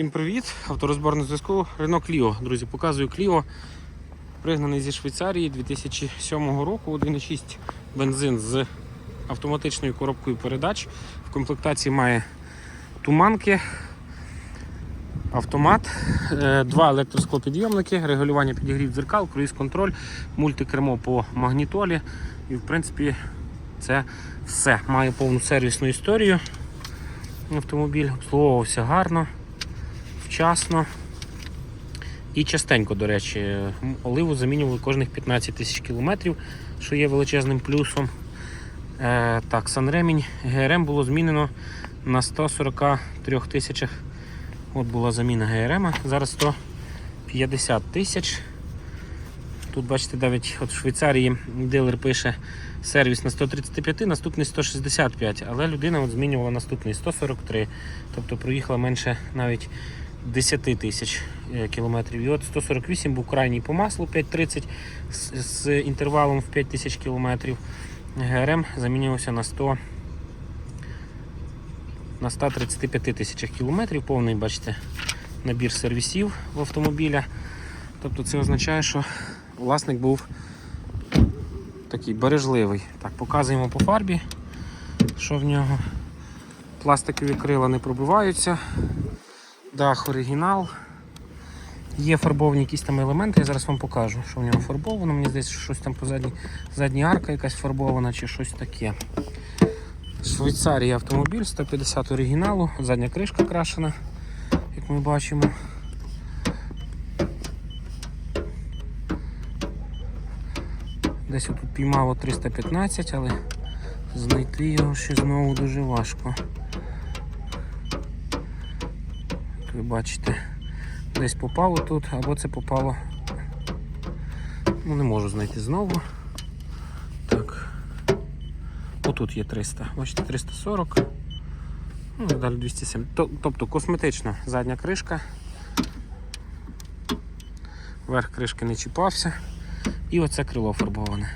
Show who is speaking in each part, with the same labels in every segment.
Speaker 1: Всім привіт! Авторозборний зв'язку Renault Clio. Друзі, показую Clio. Пригнаний зі Швейцарії 2007 року. 1,6 бензин з автоматичною коробкою передач. В комплектації має туманки, автомат, е, два електросклопідйомники, регулювання підігрів дзеркал, круїз-контроль, мультикермо по магнітолі. І в принципі це все. Має повну сервісну історію. Автомобіль обслуговувався гарно вчасно і частенько, до речі. Оливу замінювали кожних 15 тисяч кілометрів, що є величезним плюсом. Е, так, санремінь ГРМ було змінено на 143 тисячах. От була заміна ГРМ, зараз 150 тисяч. Тут, бачите, навіть от в Швейцарії дилер пише сервіс на 135, наступний 165, але людина от змінювала наступний 143, тобто проїхала менше навіть 10 тисяч е, кілометрів. І от 148 був крайній по маслу 530 з, з інтервалом в 5 тисяч кілометрів. ГРМ замінювався на 100 на 135 тисячах кілометрів. Повний, бачите, набір сервісів в автомобіля. Тобто це означає, що власник був такий бережливий. Так, показуємо по фарбі, що в нього. Пластикові крила не пробиваються. Дах оригінал. Є фарбовані якісь там елементи, я зараз вам покажу, що в нього фарбовано. Мені здається, що щось там позаді задня арка якась фарбована чи щось таке. Швейцарія автомобіль 150 оригіналу, задня кришка крашена, як ми бачимо. Десь тут піймало 315, але знайти його ще знову дуже важко. От ви бачите, десь попало тут, або це попало. Ну, не можу знайти знову. Так. Отут є 300. Бачите, 340. Ну, далі 207. Тобто косметична задня кришка. Верх кришки не чіпався. І оце крило фарбоване.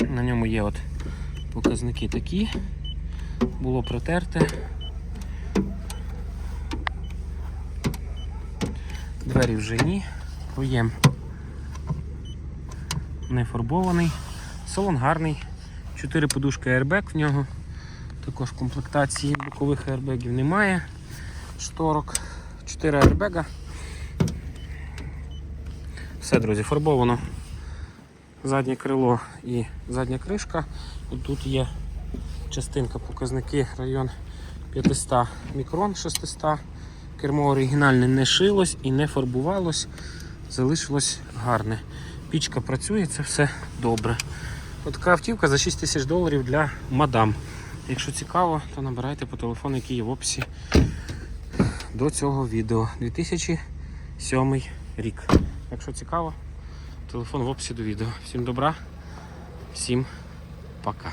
Speaker 1: На ньому є от показники такі. Було протерте. Двері вже ні. Проєм не фарбований. Салон гарний. Чотири подушки airbag в нього. Також комплектації бокових аербегів немає. Шторок. 4 аербега. Все, друзі, фарбовано заднє крило і задня кришка. От Тут є частинка, показники район 500 мікрон 600. Кермо оригінальне не шилось і не фарбувалось, залишилось гарне. Пічка працює, це все добре. От така автівка за 6 тисяч доларів для мадам. Якщо цікаво, то набирайте по телефону, який є в описі до цього відео. 2007 рік. Якщо цікаво, телефон в описі до відео. Всім добра, всім пока.